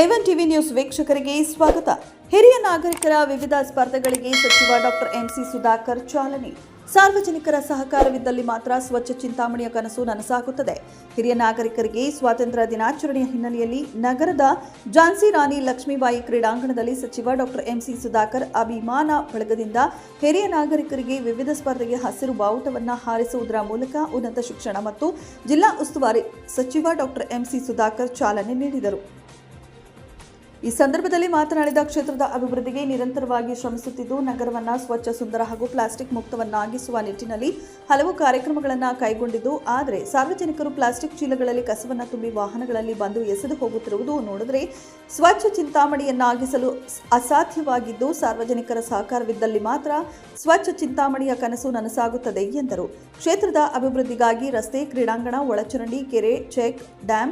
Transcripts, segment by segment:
A one TV news ವೀಕ್ಷಕರಿಗೆ ಸ್ವಾಗತ. ಹಿರಿಯ ನಾಗರಿಕರ ವಿವಿಧ ಸ್ಪರ್ಧೆಗಳಿಗೆ ಸಚಿವ ಡಾಕ್ಟರ್ ಎಂಸಿ ಸುಧಾಕರ್ ಚಾಲನೆ. ಸಾರ್ವಜನಿಕರ ಸಹಕಾರವಿದ್ದಲ್ಲಿ ಮಾತ್ರ ಸ್ವಚ್ಛ ಚಿಂತಾಮಣಿಯ ಕನಸು ನನಸಾಗುತ್ತದೆ. ಹಿರಿಯ ನಾಗರಿಕರಿಗೆ ಸ್ವಾತಂತ್ರ್ಯ ದಿನಾಚರಣೆಯ ಹಿನ್ನೆಲೆಯಲ್ಲಿ ನಗರದ ಝಾನ್ಸಿ ರಾಣಿ ಲಕ್ಷ್ಮೀಬಾಯಿ ಕ್ರೀಡಾಂಗಣದಲ್ಲಿ ಸಚಿವ ಡಾಕ್ಟರ್ ಎಂಸಿ ಸುಧಾಕರ್ ಅಭಿಮಾನ ಬಳಗದಿಂದ ಹಿರಿಯ ನಾಗರಿಕರಿಗೆ ವಿವಿಧ ಸ್ಪರ್ಧೆಗೆ ಹಸಿರು ಬಾವುಟವನ್ನು ಹಾರಿಸುವುದರ ಮೂಲಕ ಉನ್ನತ ಶಿಕ್ಷಣ ಮತ್ತು ಜಿಲ್ಲಾ ಉಸ್ತುವಾರಿ ಸಚಿವ ಡಾಕ್ಟರ್ ಎಂಸಿ ಸುಧಾಕರ್ ಚಾಲನೆ ನೀಡಿದರು. ಈ ಸಂದರ್ಭದಲ್ಲಿ ಮಾತನಾಡಿದ ಕ್ಷೇತ್ರದ ಅಭಿವೃದ್ಧಿಗೆ ನಿರಂತರವಾಗಿ ಶ್ರಮಿಸುತ್ತಿದ್ದು, ನಗರವನ್ನು ಸ್ವಚ್ಛ, ಸುಂದರ ಹಾಗೂ ಪ್ಲಾಸ್ಟಿಕ್ ಮುಕ್ತವನ್ನಾಗಿಸುವ ನಿಟ್ಟಿನಲ್ಲಿ ಹಲವು ಕಾರ್ಯಕ್ರಮಗಳನ್ನು ಕೈಗೊಂಡಿದ್ದು, ಆದರೆ ಸಾರ್ವಜನಿಕರು ಪ್ಲಾಸ್ಟಿಕ್ ಚೀಲಗಳಲ್ಲಿ ಕಸವನ್ನು ತುಂಬಿ ವಾಹನಗಳಲ್ಲಿ ಬಂದು ಎಸೆದು ಹೋಗುತ್ತಿರುವುದು ನೋಡಿದರೆ ಸ್ವಚ್ಛ ಚಿಂತಾಮಣಿಯನ್ನಾಗಿಸಲು ಅಸಾಧ್ಯವಾಗಿದ್ದು, ಸಾರ್ವಜನಿಕರ ಸಹಕಾರವಿದ್ದಲ್ಲಿ ಮಾತ್ರ ಸ್ವಚ್ಛ ಚಿಂತಾಮಣಿಯ ಕನಸು ನನಸಾಗುತ್ತದೆ ಎಂದರು. ಕ್ಷೇತ್ರದ ಅಭಿವೃದ್ಧಿಗಾಗಿ ರಸ್ತೆ, ಕ್ರೀಡಾಂಗಣ, ಒಳಚರಂಡಿ, ಕೆರೆ, ಚೆಕ್, ಡ್ಯಾಂ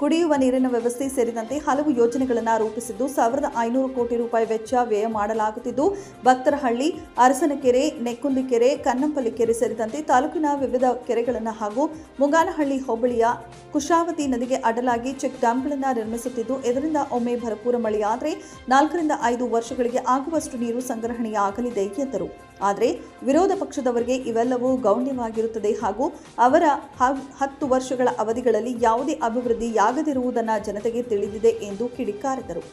ಕುಡಿಯುವ ನೀರಿನ ವ್ಯವಸ್ಥೆ ಸೇರಿದಂತೆ ಹಲವು ಯೋಜನೆಗಳನ್ನು ರೂಪಿಸಿದ್ದು ಸಾವಿರದ ಐನೂರು ಕೋಟಿ ರೂಪಾಯಿ ವೆಚ್ಚ ವ್ಯಯ ಮಾಡಲಾಗುತ್ತಿದ್ದು, ಭಕ್ತರಹಳ್ಳಿ, ಅರಸನಕೆರೆ ನೆಕ್ಕುಂದಿ ಕೆರೆ ಕನ್ನಂಪಲ್ಲಿ ಕೆರೆ ಸೇರಿದಂತೆ ತಾಲೂಕಿನ ವಿವಿಧ ಕೆರೆಗಳನ್ನು ಹಾಗೂ ಮುಂಗಾನಹಳ್ಳಿ ಹೋಬಳಿಯ ಕುಶಾವತಿ ನದಿಗೆ ಅಡ್ಡಲಾಗಿ ಚೆಕ್ ಡ್ಯಾಂಗಳನ್ನು ನಿರ್ಮಿಸುತ್ತಿದ್ದು, ಇದರಿಂದ ಒಮ್ಮೆ ಭರಪೂರ ಮಳೆಯಾದರೆ ನಾಲ್ಕರಿಂದ ಐದು ವರ್ಷಗಳಿಗೆ ಆಗುವಷ್ಟು ನೀರು ಸಂಗ್ರಹಣೆಯಾಗಲಿದೆ, ಎಂದರು. ಆದರೆ ವಿರೋಧ ಪಕ್ಷದವರಿಗೆ ಇವೆಲ್ಲವೂ ಗೌಣ್ಯವಾಗಿರುತ್ತದೆ ಹಾಗೂ ಅವರ ಹತ್ತು ವರ್ಷಗಳ ಅವಧಿಗಳಲ್ಲಿ ಯಾವುದೇ ಅಭಿವೃದ್ಧಿಯಾಗದಿರುವುದನ್ನು ಜನತೆಗೆ ತಿಳಿದಿದೆ ಎಂದು ಕಿಡಿಕಾರಿದರು.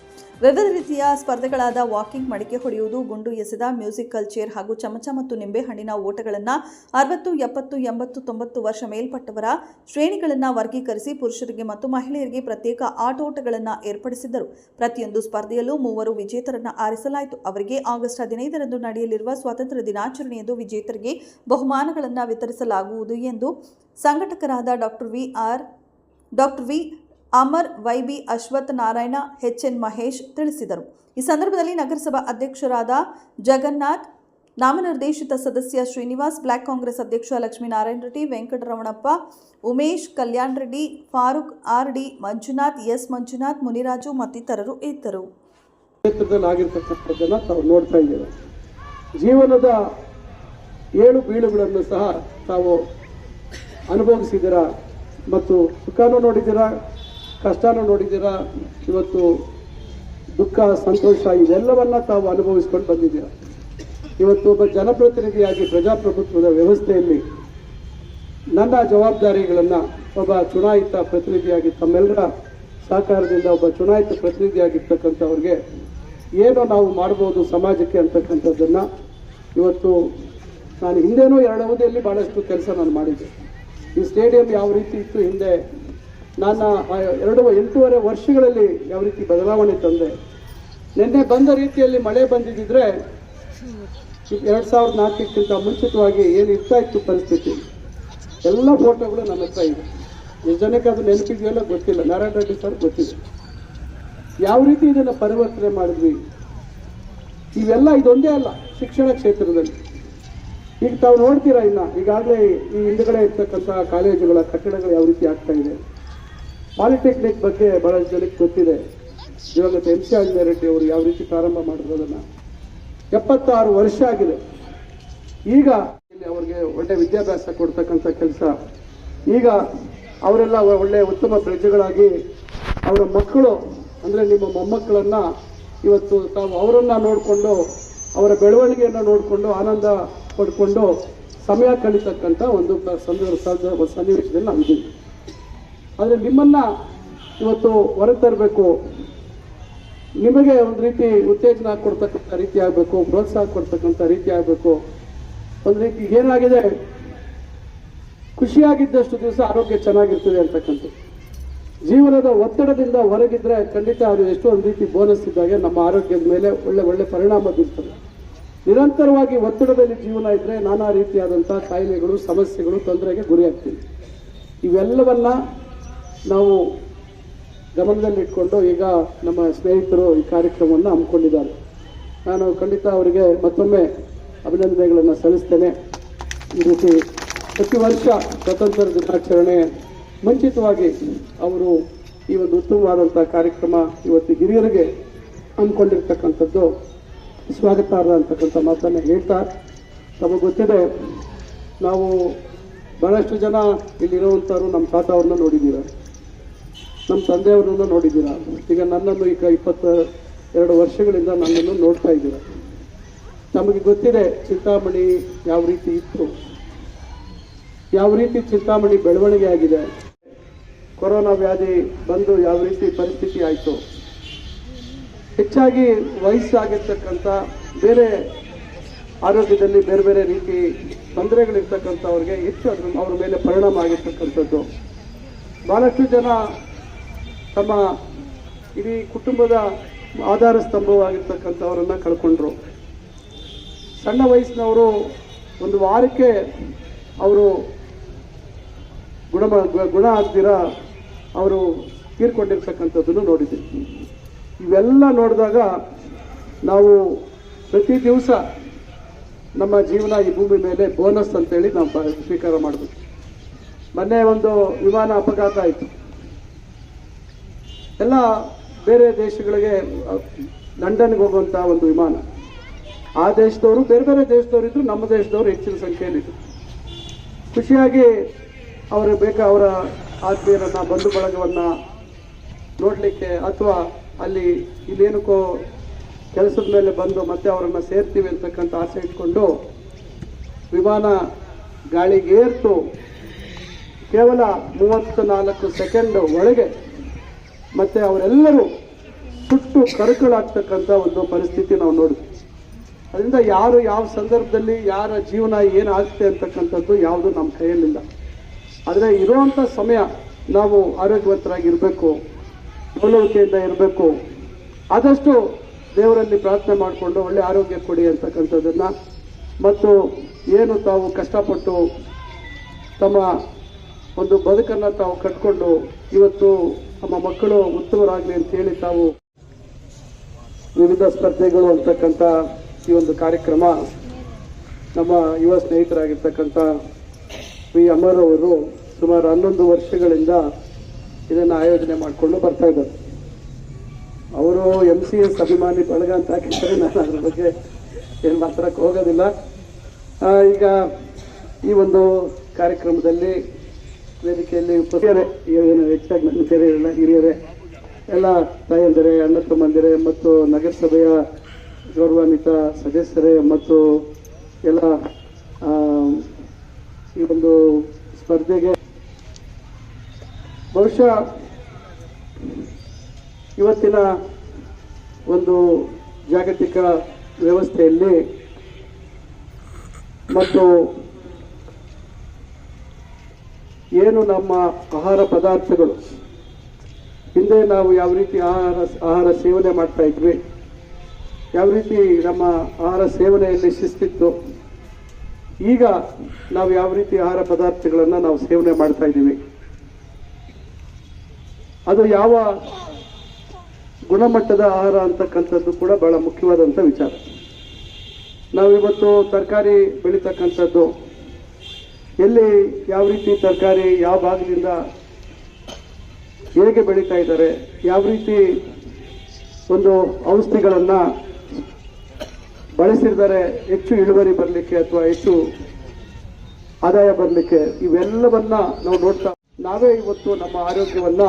ವಿವಿಧ ರೀತಿಯ ಸ್ಪರ್ಧೆಗಳಾದ ವಾಕಿಂಗ್, ಮಡಿಕೆ ಹೊಡೆಯುವುದು, ಗುಂಡು ಎಸೆದ, ಮ್ಯೂಸಿಕಲ್ ಚೇರ್ ಹಾಗೂ ಚಮಚ ಮತ್ತು ನಿಂಬೆಹಣ್ಣಿನ ಓಟಗಳನ್ನು ಅರವತ್ತು, ಎಪ್ಪತ್ತು, ಎಂಬತ್ತು, ತೊಂಬತ್ತು ವರ್ಷ ಮೇಲ್ಪಟ್ಟವರ ಶ್ರೇಣಿಗಳನ್ನು ವರ್ಗೀಕರಿಸಿ ಪುರುಷರಿಗೆ ಮತ್ತು ಮಹಿಳೆಯರಿಗೆ ಪ್ರತ್ಯೇಕ ಆಟೋಟಗಳನ್ನು ಏರ್ಪಡಿಸಿದ್ದರು. ಪ್ರತಿಯೊಂದು ಸ್ಪರ್ಧೆಯಲ್ಲೂ ಮೂವರು ವಿಜೇತರನ್ನು ಆರಿಸಲಾಯಿತು. ಅವರಿಗೆ ಆಗಸ್ಟ್ ಹದಿನೈದರಂದು ನಡೆಯಲಿರುವ ಸ್ವಾತಂತ್ರ್ಯ ದಿನಾಚರಣೆಯಂದು ವಿಜೇತರಿಗೆ ಬಹುಮಾನಗಳನ್ನು ವಿತರಿಸಲಾಗುವುದು ಎಂದು ಸಂಘಟಕರಾದ doctor V R, doctor V Amar YB Ashwath Narayana, H N Mahesh ತಿಳಿಸಿದರು. ಈ ಸಂದರ್ಭದಲ್ಲಿ ನಗರಸಭಾ ಅಧ್ಯಕ್ಷರಾದ ಜಗನ್ನಾಥ್, ನಾಮನಿರ್ದೇಶಿತ ಸದಸ್ಯ ಶ್ರೀನಿವಾಸ್, ಬ್ಲಾಕ್ ಕಾಂಗ್ರೆಸ್ ಅಧ್ಯಕ್ಷ Lakshminarayana Reddy, Venkataramanappa, Umesh, Kalyan Reddy, Farooq, R D, Manjunath, S Manjunath, Muniraju ಮತ್ತಿತರರು ಇದ್ದರು? ಜೀವನದ ಏಳು ಬೀಳುಗಳನ್ನು ಸಹ ತಾವು ಅನುಭವಿಸಿದ್ದೀರಾ ಮತ್ತು ಸುಖನೂ ನೋಡಿದ್ದೀರಾ, ಕಷ್ಟನೂ ನೋಡಿದ್ದೀರಾ? ಇವತ್ತು ದುಃಖ, ಸಂತೋಷ, ಇವೆಲ್ಲವನ್ನ ತಾವು ಅನುಭವಿಸ್ಕೊಂಡು ಬಂದಿದ್ದೀರಾ? ಇವತ್ತು ಒಬ್ಬ ಜನಪ್ರತಿನಿಧಿಯಾಗಿ ಪ್ರಜಾಪ್ರಭುತ್ವದ ವ್ಯವಸ್ಥೆಯಲ್ಲಿ ನನ್ನ ಜವಾಬ್ದಾರಿಗಳನ್ನು ಒಬ್ಬ ಚುನಾಯಿತ ಪ್ರತಿನಿಧಿಯಾಗಿ ತಮ್ಮೆಲ್ಲರ ಸಹಕಾರದಿಂದ ಒಬ್ಬ ಚುನಾಯಿತ ಪ್ರತಿನಿಧಿಯಾಗಿರ್ತಕ್ಕಂಥವ್ರಿಗೆ ಏನು ನಾವು ಮಾಡ್ಬೋದು ಸಮಾಜಕ್ಕೆ ಅಂತಕ್ಕಂಥದ್ದನ್ನು ಇವತ್ತು ನಾನು ಹಿಂದೆನೂ ಎರಡು ಅವಧಿಯಲ್ಲಿ ಭಾಳಷ್ಟು ಕೆಲಸ ನಾನು ಮಾಡಿದ್ದೆ. ಈ ಸ್ಟೇಡಿಯಂ ಯಾವ ರೀತಿ ಇತ್ತು ಹಿಂದೆ ನಾನು ಆ ಎರಡು ಎಂಟೂವರೆ ವರ್ಷಗಳಲ್ಲಿ ಯಾವ ರೀತಿ ಬದಲಾವಣೆ ತಂದೆ. ನಿನ್ನೆ ಬಂದ ರೀತಿಯಲ್ಲಿ ಮಳೆ ಬಂದಿದ್ದಿದ್ರೆ ಎರಡು ಸಾವಿರದ ನಾಲ್ಕಕ್ಕಿಂತ ಮುಂಚಿತವಾಗಿ ಏನು ಇರ್ತಾ ಇತ್ತು ಪರಿಸ್ಥಿತಿ. ಎಲ್ಲ ಫೋಟೋಗಳು ನನ್ನ ಹತ್ರ ಇದೆ. ಎಷ್ಟು ಜನಕ್ಕೆ ಅದು ನೆನಪಿದೆಯಲ್ಲ ಗೊತ್ತಿಲ್ಲ. ನಾರಾಯಣ ರೆಡ್ಡಿ ಸರ್ ಗೊತ್ತಿದೆ. ಯಾವ ರೀತಿ ಇದನ್ನು ಪರಿವರ್ತನೆ ಮಾಡಿದ್ವಿ? ಇವೆಲ್ಲ ಇದೊಂದೇ ಅಲ್ಲ. ಶಿಕ್ಷಣ ಕ್ಷೇತ್ರದಲ್ಲಿ. ಈಗ ತಾವು ನೋಡ್ತೀರಾ ಇಲ್ಲ? ಈಗಾಗಲೇ ಈ ಹಿಂದುಗಡೆ ಇರ್ತಕ್ಕಂಥ ಕಾಲೇಜುಗಳ ಕಟ್ಟಡಗಳು ಯಾವ ರೀತಿ ಆಗ್ತಾ ಇದೆ. ಪಾಲಿಟೆಕ್ನಿಕ್ ಬಗ್ಗೆ ಬಹಳಷ್ಟು ಜನಕ್ಕೆ ಗೊತ್ತಿದೆ. ದಿವಂಗತ ಎಂ ಸಿ ಆಂಜನೇಯ ರೆಡ್ಡಿ ಅವರು ಯಾವ ರೀತಿ ಪ್ರಾರಂಭ ಮಾಡಿದ್ರು ಅದನ್ನ ಎಪ್ಪತ್ತಾರು ವರ್ಷ ಆಗಿದೆ. ಈಗ ಇಲ್ಲಿ ಅವ್ರಿಗೆ ಒಳ್ಳೆ ವಿದ್ಯಾಭ್ಯಾಸ ಕೊಡ್ತಕ್ಕಂಥ ಕೆಲಸ. ಈಗ ಅವರೆಲ್ಲ ಒಳ್ಳೆ ಉತ್ತಮ ಪ್ರಜೆಗಳಾಗಿ ಅವರ ಮಕ್ಕಳು, ಅಂದರೆ ನಿಮ್ಮ ಮೊಮ್ಮಕ್ಕಳನ್ನು ಇವತ್ತು ತಾವು ಅವರನ್ನು ನೋಡಿಕೊಂಡು ಅವರ ಬೆಳವಣಿಗೆಯನ್ನು ನೋಡಿಕೊಂಡು ಆನಂದ ಪಡ್ಕೊಂಡು ಸಮಯ ಕಳೀತಕ್ಕಂಥ ಒಂದು ಸಂದರ್ಭ ಸನ್ನಿವೇಶದಲ್ಲಿ ಸನ್ನಿವೇಶದಲ್ಲಿ ನಾವಿದ್ದೀವಿ ಆದರೆ ನಿಮ್ಮನ್ನು ಇವತ್ತು ಹೊರಗೆ ತರಬೇಕು, ನಿಮಗೆ ಒಂದು ರೀತಿ ಉತ್ತೇಜನ ಕೊಡ್ತಕ್ಕಂಥ ರೀತಿ ಆಗಬೇಕು, ಪ್ರೋತ್ಸಾಹ ಕೊಡ್ತಕ್ಕಂಥ ರೀತಿ ಆಗಬೇಕು. ಒಂದು ರೀತಿ ಏನಾಗಿದೆ? ಖುಷಿಯಾಗಿದ್ದಷ್ಟು ದಿವಸ ಆರೋಗ್ಯ ಚೆನ್ನಾಗಿರ್ತದೆ ಅಂತಕ್ಕಂಥದ್ದು. ಜೀವನದ ಒತ್ತಡದಿಂದ ಹೊರಗಿದ್ರೆ ಖಂಡಿತ ಅದು ಎಷ್ಟೋ ಒಂದು ರೀತಿ ಬೋನಸ್ ಇದ್ದಾಗೆ ನಮ್ಮ ಆರೋಗ್ಯದ ಮೇಲೆ ಒಳ್ಳೆ ಒಳ್ಳೆ ಪರಿಣಾಮ ಬೀರ್ತದೆ. ನಿರಂತರವಾಗಿ ಒತ್ತಡದಲ್ಲಿ ಜೀವನ ಇದ್ರೆ ನಾನಾ ರೀತಿಯಾದಂಥ ಕಾಯಿಲೆಗಳು, ಸಮಸ್ಯೆಗಳು, ತೊಂದರೆಗೆ ಗುರಿಯಾಗ್ತೀವಿ ಇವೆಲ್ಲವನ್ನ ನಾವು ಗಮನದಲ್ಲಿಟ್ಕೊಂಡು ಈಗ ನಮ್ಮ ಸ್ನೇಹಿತರು ಈ ಕಾರ್ಯಕ್ರಮವನ್ನು ಹಮ್ಮಿಕೊಂಡಿದ್ದಾರೆ. ನಾನು ಖಂಡಿತ ಅವರಿಗೆ ಮತ್ತೊಮ್ಮೆ ಅಭಿನಂದನೆಗಳನ್ನು ಸಲ್ಲಿಸ್ತೇನೆ. ಈ ರೀತಿ ಪ್ರತಿ ವರ್ಷ ಸ್ವತಂತ್ರ ದಿನಾಚರಣೆ ಮುಂಚಿತವಾಗಿ ಅವರು ಈ ಒಂದು ಉತ್ತಮವಾದಂಥ ಕಾರ್ಯಕ್ರಮ ಇವತ್ತು ಹಿರಿಯರಿಗೆ ಹಮ್ಮಿಕೊಂಡಿರ್ತಕ್ಕಂಥದ್ದು. ಸ್ವಾಗತಾರ್ಹ ಅಂತಕ್ಕಂಥ ಮಾತನ್ನು ಹೇಳ್ತಾ ತಮಗೆ ಗೊತ್ತಿದೆ, ನಾವು ಬಹಳಷ್ಟು ಜನ ಇಲ್ಲಿರುವಂಥವ್ರು ನಮ್ಮ ತಾತ ಅವ್ರನ್ನ ನೋಡಿದ್ದೀರ? ನಮ್ಮ ತಂದೆಯವ್ರನ್ನ ನೋಡಿದ್ದೀರ? ಈಗ ನನ್ನನ್ನು ಈಗ ಇಪ್ಪತ್ತ ಎರಡು ವರ್ಷಗಳಿಂದ ನನ್ನನ್ನು ನೋಡ್ತಾ ಇದ್ದೀರಾ? ತಮಗೆ ಗೊತ್ತಿದೆ ಚಿಂತಾಮಣಿ ಯಾವ ರೀತಿ ಇತ್ತು? ಯಾವ ರೀತಿ ಚಿಂತಾಮಣಿ ಬೆಳವಣಿಗೆ ಆಗಿದೆ? ಕೊರೋನಾ ವ್ಯಾಧಿ ಬಂದು ಯಾವ ರೀತಿ ಪರಿಸ್ಥಿತಿ ಆಯಿತು? ಹೆಚ್ಚಾಗಿ ವಯಸ್ಸಾಗಿರ್ತಕ್ಕಂಥ ಬೇರೆ ಆರೋಗ್ಯದಲ್ಲಿ ಬೇರೆ ಬೇರೆ ರೀತಿ ತೊಂದರೆಗಳಿರ್ತಕ್ಕಂಥವ್ರಿಗೆ ಹೆಚ್ಚು ಅದ್ರ ಅವ್ರ ಮೇಲೆ ಪರಿಣಾಮ ಆಗಿರ್ತಕ್ಕಂಥದ್ದು. ಭಾಳಷ್ಟು ಜನ ತಮ್ಮ ಇಡೀ ಕುಟುಂಬದ ಆಧಾರ ಸ್ತಂಭವಾಗಿರ್ತಕ್ಕಂಥವ್ರನ್ನ ಕಳ್ಕೊಂಡ್ರು. ಸಣ್ಣ ವಯಸ್ಸಿನವರು ಒಂದು ವಾರಕ್ಕೆ ಅವರು ಗುಣ ಗುಣ ಆಗ್ದಿರ ಅವರು ತೀರ್ಕೊಂಡಿರ್ತಕ್ಕಂಥದ್ದನ್ನು ನೋಡಿದ್ದೀವಿ ಇವೆಲ್ಲ ನೋಡಿದಾಗ ನಾವು ಪ್ರತಿ ದಿವಸ ನಮ್ಮ ಜೀವನ ಈ ಭೂಮಿ ಮೇಲೆ ಬೋನಸ್ ಅಂತೇಳಿ ನಾವು ಸ್ವೀಕಾರ ಮಾಡಬೇಕು. ಮೊನ್ನೆ ಒಂದು ವಿಮಾನ ಅಪಘಾತ ಆಯಿತು. ಎಲ್ಲ ಬೇರೆ ದೇಶಗಳಿಗೆ, ಲಂಡನ್ಗೆ ಹೋಗುವಂಥ ಒಂದು ವಿಮಾನ. ಆ ದೇಶದವರು, ಬೇರೆ ಬೇರೆ ದೇಶದವರು ಇದ್ದರು ನಮ್ಮ ದೇಶದವರು ಹೆಚ್ಚಿನ ಸಂಖ್ಯೆಯಲ್ಲಿದ್ದರು ಖುಷಿಯಾಗಿ ಅವರು ಬೇಕಾ ಅವರ ಆತ್ಮೀಯರನ್ನು ಬಂಧು ಬಳಗವನ್ನು ನೋಡಲಿಕ್ಕೆ ಅಥವಾ ಅಲ್ಲಿ ಇಲ್ಲೇನಕ್ಕೋ ಕೆಲಸದ ಮೇಲೆ ಬಂದು ಮತ್ತೆ ಅವರನ್ನು ಸೇರ್ತೀವಿ ಅಂತಕ್ಕಂಥ ಆಸೆ ಇಟ್ಕೊಂಡು ವಿಮಾನ ಗಾಳಿಗೇರ್ತು ಕೇವಲ ಮೂವತ್ತು ನಾಲ್ಕು ಸೆಕೆಂಡ್ ಒಳಗೆ ಮತ್ತೆ ಅವರೆಲ್ಲರೂ ಸುಟ್ಟು ಕರಕಳಾಗ್ತಕ್ಕಂಥ ಒಂದು ಪರಿಸ್ಥಿತಿ ನಾವು ನೋಡಿದ್ವಿ. ಅದರಿಂದ ಯಾರು ಯಾವ ಸಂದರ್ಭದಲ್ಲಿ ಯಾರ ಜೀವನ ಏನಾಗುತ್ತೆ ಅಂತಕ್ಕಂಥದ್ದು ಯಾವುದು ನಮ್ಮ ಕೈಯಲ್ಲಿಲ್ಲ. ಆದರೆ ಇರುವಂಥ ಸಮಯ ನಾವು ಆರೋಗ್ಯವಂತರಾಗಿರಬೇಕು. ಲವಲವಿಕೆಯಿಂದ ಇರಬೇಕು. ಆದಷ್ಟು ದೇವರಲ್ಲಿ ಪ್ರಾರ್ಥನೆ ಮಾಡಿಕೊಂಡು ಒಳ್ಳೆ ಆರೋಗ್ಯ ಕೊಡಿ ಅಂತಕ್ಕಂಥದ್ದನ್ನು. ಮತ್ತು ಏನು ತಾವು ಕಷ್ಟಪಟ್ಟು ತಮ್ಮ ಒಂದು ಬದುಕನ್ನು ತಾವು ಕಟ್ಕೊಂಡು ಇವತ್ತು ನಮ್ಮ ಮಕ್ಕಳು ಉತ್ತಮರಾಗಲಿ ಅಂತ ಹೇಳಿ ತಾವು ವಿವಿಧ ಸ್ಪರ್ಧೆಗಳು ಅಂತಕ್ಕಂಥ ಈ ಒಂದು ಕಾರ್ಯಕ್ರಮ ನಮ್ಮ ಯುವ ಸ್ನೇಹಿತರಾಗಿರ್ತಕ್ಕಂಥ ವಿ ಅಮರ್ ಅವರು ಸುಮಾರು ಹನ್ನೊಂದು ವರ್ಷಗಳಿಂದ ಇದನ್ನು ಆಯೋಜನೆ ಮಾಡಿಕೊಂಡು ಬರ್ತಾ ಇದ್ದಾರೆ. ಅವರು ಎಂ ಸಿ ಎಸ್ ಅಭಿಮಾನಿ ಬಳಗ ಅಂತ ಹಾಕಿದ್ದಾರೆ. ನಾನು ಅದ್ರ ಬಗ್ಗೆ ಏನು ಮಾತಾಡಕ್ಕೆ ಹೋಗೋದಿಲ್ಲ. ಈಗ ಈ ಒಂದು ಕಾರ್ಯಕ್ರಮದಲ್ಲಿ ವೇದಿಕೆಯಲ್ಲಿ ಏನು ಹೆಚ್ಚಾಗಿ ನನ್ನ ಇಲ್ಲ ಹಿರಿಯರೇ, ಎಲ್ಲ ತಾಯಂದಿರೆ, ಅಣ್ಣ ತಮ್ಮಂದಿರೆ ಮತ್ತು ನಗರಸಭೆಯ ಗೌರವಾನ್ವಿತ ಸದಸ್ಯರೇ ಮತ್ತು ಎಲ್ಲ ಈ ಒಂದು ಸ್ಪರ್ಧೆಗೆ ಬಹುಶಃ ಇವತ್ತಿನ ಒಂದು ಜಾಗತಿಕ ವ್ಯವಸ್ಥೆಯಲ್ಲಿ ಮತ್ತು ಏನು ನಮ್ಮ ಆಹಾರ ಪದಾರ್ಥಗಳು, ಹಿಂದೆ ನಾವು ಯಾವ ರೀತಿ ಆಹಾರ ಆಹಾರ ಸೇವನೆ ಮಾಡ್ತಾ ಇದ್ವಿ, ಯಾವ ರೀತಿ ನಮ್ಮ ಆಹಾರ ಸೇವನೆಯಲ್ಲಿ ಶಿಸ್ತಿತ್ತು, ಈಗ ನಾವು ಯಾವ ರೀತಿ ಆಹಾರ ಪದಾರ್ಥಗಳನ್ನು ನಾವು ಸೇವನೆ ಮಾಡ್ತಾ ಇದ್ದೀವಿ. ಅದು ಯಾವ ಗುಣಮಟ್ಟದ ಆಹಾರ ಅಂತಕ್ಕಂಥದ್ದು ಕೂಡ ಬಹಳ ಮುಖ್ಯವಾದಂಥ ವಿಚಾರ. ನಾವು ಇವತ್ತು ತರಕಾರಿ ಬೆಳೀತಕ್ಕಂಥದ್ದು, ಎಲ್ಲಿ ಯಾವ ರೀತಿ ತರಕಾರಿ ಯಾವ ಭಾಗದಿಂದ ಹೇಗೆ ಬೆಳೀತಾ ಇದ್ದಾರೆ, ಯಾವ ರೀತಿ ಒಂದು ಔಷಧಿಗಳನ್ನು ಬಳಸಿರ್ತಾರೆ, ಹೆಚ್ಚು ಇಳುವರಿ ಬರಲಿಕ್ಕೆ ಅಥವಾ ಹೆಚ್ಚು ಆದಾಯ ಬರಲಿಕ್ಕೆ ಇವೆಲ್ಲವನ್ನ ನಾವು ನೋಡ್ತಾ ನಾವೇ ಇವತ್ತು ನಮ್ಮ ಆರೋಗ್ಯವನ್ನ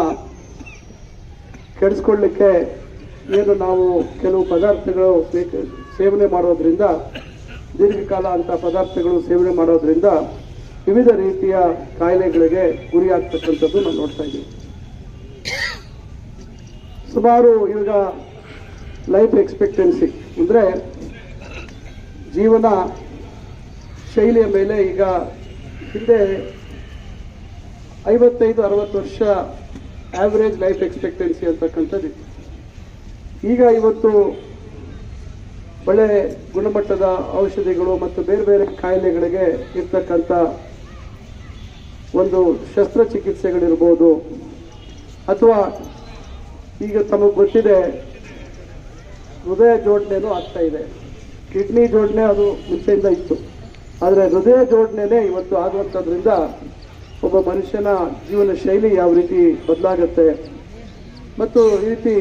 ಕೆಡಿಸ್ಕೊಳ್ಳಿಕ್ಕೆ ಏನು ನಾವು ಕೆಲವು ಪದಾರ್ಥಗಳು ಸೇವನೆ ಮಾಡೋದ್ರಿಂದ, ದೀರ್ಘಕಾಲ ಅಂತ ಪದಾರ್ಥಗಳು ಸೇವನೆ ಮಾಡೋದ್ರಿಂದ ವಿವಿಧ ರೀತಿಯ ಕಾಯಿಲೆಗಳಿಗೆ ಗುರಿಯಾಗ್ತಕ್ಕಂಥದ್ದು ನಾವು ನೋಡ್ತಾ ಇದ್ದೀವಿ. ಸುಮಾರು ಈಗ ಲೈಫ್ ಎಕ್ಸ್ಪೆಕ್ಟೆನ್ಸಿ ಅಂದರೆ ಜೀವನ ಶೈಲಿಯ ಮೇಲೆ ಈಗ ಹಿಂದೆ ಐವತ್ತೈದು, ಅರವತ್ತು ವರ್ಷ ಆವ್ರೇಜ್ ಲೈಫ್ ಎಕ್ಸ್ಪೆಕ್ಟೆನ್ಸಿ ಅಂತಕ್ಕಂಥದ್ದು. ಈಗ ಇವತ್ತು ಒಳ್ಳೆ ಗುಣಮಟ್ಟದ ಔಷಧಿಗಳು ಮತ್ತು ಬೇರೆ ಬೇರೆ ಕಾಯಿಲೆಗಳಿಗೆ ಇರ್ತಕ್ಕಂಥ ಒಂದು ಶಸ್ತ್ರಚಿಕಿತ್ಸೆಗಳಿರ್ಬೋದು. ಅಥವಾ ಈಗ ತಮಗೆ ಗೊತ್ತಿದೆ, ಹೃದಯ ಜೋಡಣೆನೂ ಆಗ್ತಾ ಇದೆ. ಕಿಡ್ನಿ ಜೋಡಣೆ ಅದು ಮುಂಚೆಯಿಂದ ಇತ್ತು. ಆದರೆ ಹೃದಯ ಜೋಡಣೆನೇ ಇವತ್ತು ಆಗುವಂಥದ್ರಿಂದ ಒಬ್ಬ ಮನುಷ್ಯನ ಜೀವನ ಶೈಲಿ ಯಾವ ರೀತಿ ಬದಲಾಗುತ್ತೆ? ಮತ್ತು ಈ ರೀತಿ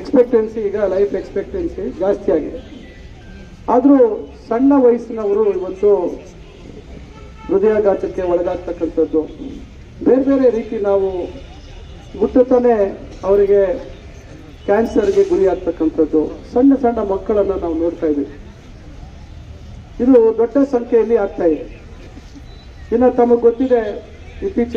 ಎಕ್ಸ್ಪೆಕ್ಟೆನ್ಸಿ ಈಗ ಲೈಫ್ ಎಕ್ಸ್ಪೆಕ್ಟೆನ್ಸಿ ಜಾಸ್ತಿ ಆಗಿದೆ. ಆದರೂ ಸಣ್ಣ ವಯಸ್ಸಿನವರು ಇವತ್ತು ಹೃದಯಾಘಾತಕ್ಕೆ ಒಳಗಾಗ್ತಕ್ಕಂಥದ್ದು. ಬೇರೆ ಬೇರೆ ರೀತಿ ನಾವು ಹುಟ್ಟುತ್ತಾನೆ ಅವರಿಗೆ ಕ್ಯಾನ್ಸರ್ಗೆ ಗುರಿ ಆಗ್ತಕ್ಕಂಥದ್ದು ಸಣ್ಣ ಸಣ್ಣ ಮಕ್ಕಳನ್ನು ನಾವು ನೋಡ್ತಾ ಇದ್ದೀವಿ. ಇದು ದೊಡ್ಡ ಸಂಖ್ಯೆಯಲ್ಲಿ ಆಗ್ತಾ ಇದೆ. ಇನ್ನು ತಮಗೆ ಗೊತ್ತಿದೆ ಇತ್ತೀಚೆಗೆ